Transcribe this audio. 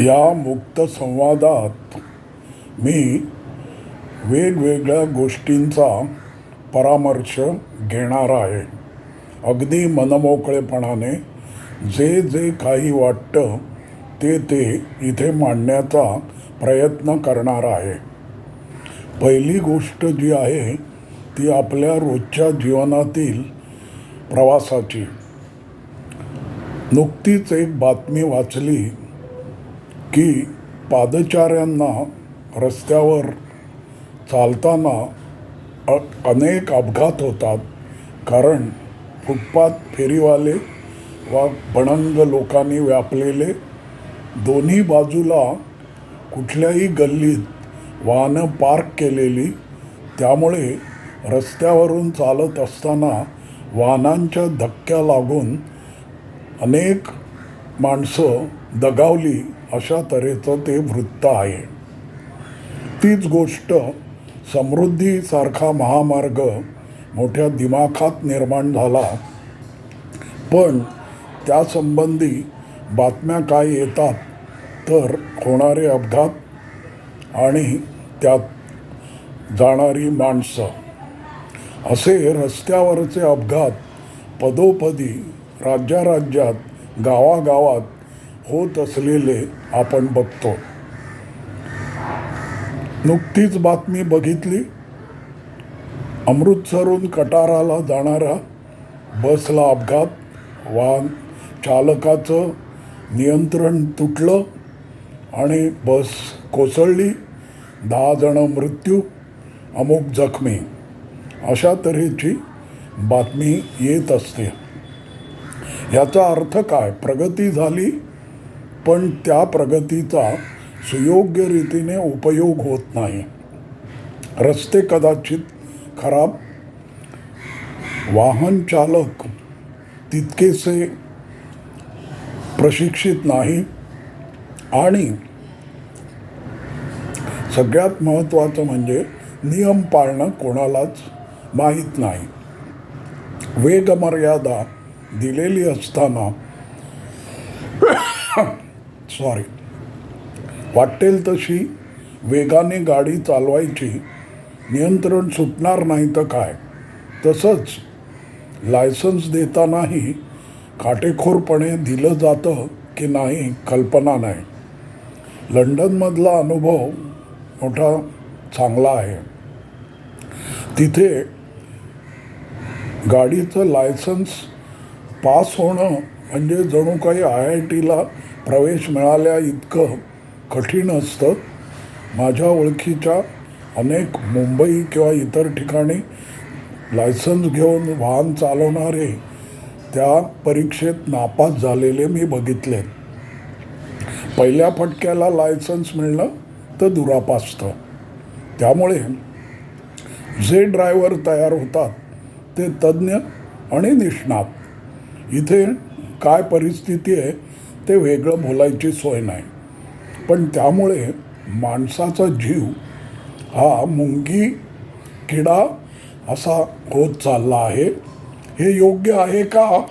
या मुक्त संवादात मी वेगवेगळ्या गोष्टींचा परामर्श घेणार आहे. अगदी मनमोकळेपणाने जे जे काही वाटतं ते ते इथे मांडण्याचा प्रयत्न करणार आहे. पहिली गोष्ट जी आहे ती आपल्या रोजच्या जीवनातील प्रवासाची. नुकतीच एक बातमी वाचली की पादचाऱ्यांना रस्त्यावर चालताना अ अनेक अपघात होतात. कारण फुटपाथ फेरीवाले वा भणंग लोकांनी व्यापलेले दोन्ही बाजूला कुठल्याही गल्लीत वाहनं पार्क केलेली त्यामुळे रस्त्यावरून चालत असताना वाहनांच्या धक्क्या लागून अनेक माणसं दगावली अशा तऱ्हेचं ते वृत्त आहे. तीच गोष्ट समृद्धीसारखा महामार्ग मोठ्या दिमाखात निर्माण झाला. पण त्यासंबंधी बातम्या काय येतात तर होणारे अपघात आणि त्यात जाणारी माणसं. असे रस्त्यावरचे अपघात पदोपदी राज्याराज्यात गावागावात होत असलेले आपण बघतो. नुकतीच बातमी बघितली. अमृतसरहून कटाराला जाणाऱ्या बसला अपघात. वाहन चालकाचं नियंत्रण तुटलं आणि बस कोसळली. दहा जणं मृत्यू अमुक जखमी. अशा तऱ्हेची बातमी येत असते. याचा अर्थ काय? प्रगती झाली पण त्या प्रगतीचा सुयोग्य रीतीने उपयोग होत नाही. रस्ते कदाचित खराब वाहन चालक तितकेसे प्रशिक्षित नाही आणि सगळ्यात महत्त्वाचं म्हणजे नियम पाळणं कोणालाच माहीत नाही. वेगमर्यादा दिलेली असताना सॉरी. वाटेल तशी वेगाने गाडी चालवायची नियंत्रण सुटणार नाही तर काय? तसंच लायसन्स देतानाही काटेखोरपणे दिलं जातं की नाही कल्पना नाही. लंडनमधला अनुभव मोठा चांगला आहे. तिथे गाडीचं लायसन्स पास होणं म्हणजे जणू काही आय आय टीला प्रवेश मिळाल्या इतकं कठीण असतं. माझ्या ओळखीच्या अनेक मुंबई किंवा इतर ठिकाणी लायसन्स घेऊन वाहन चालवणारे त्या परीक्षेत नापास झालेले मी बघितले. पहिल्या फटक्याला लायसन्स मिळणं तर दुरापास्त त्यामुळे जे ड्रायव्हर तयार होतात ते तज्ज्ञ आणि निष्णात. इथे काय परिस्थिती आहे ते वेगळं बोलायची सोय नाही. पण त्यामुळे माणसाचा जीव हा मुंगी किडा असा होत चालला आहे. हे योग्य आहे का?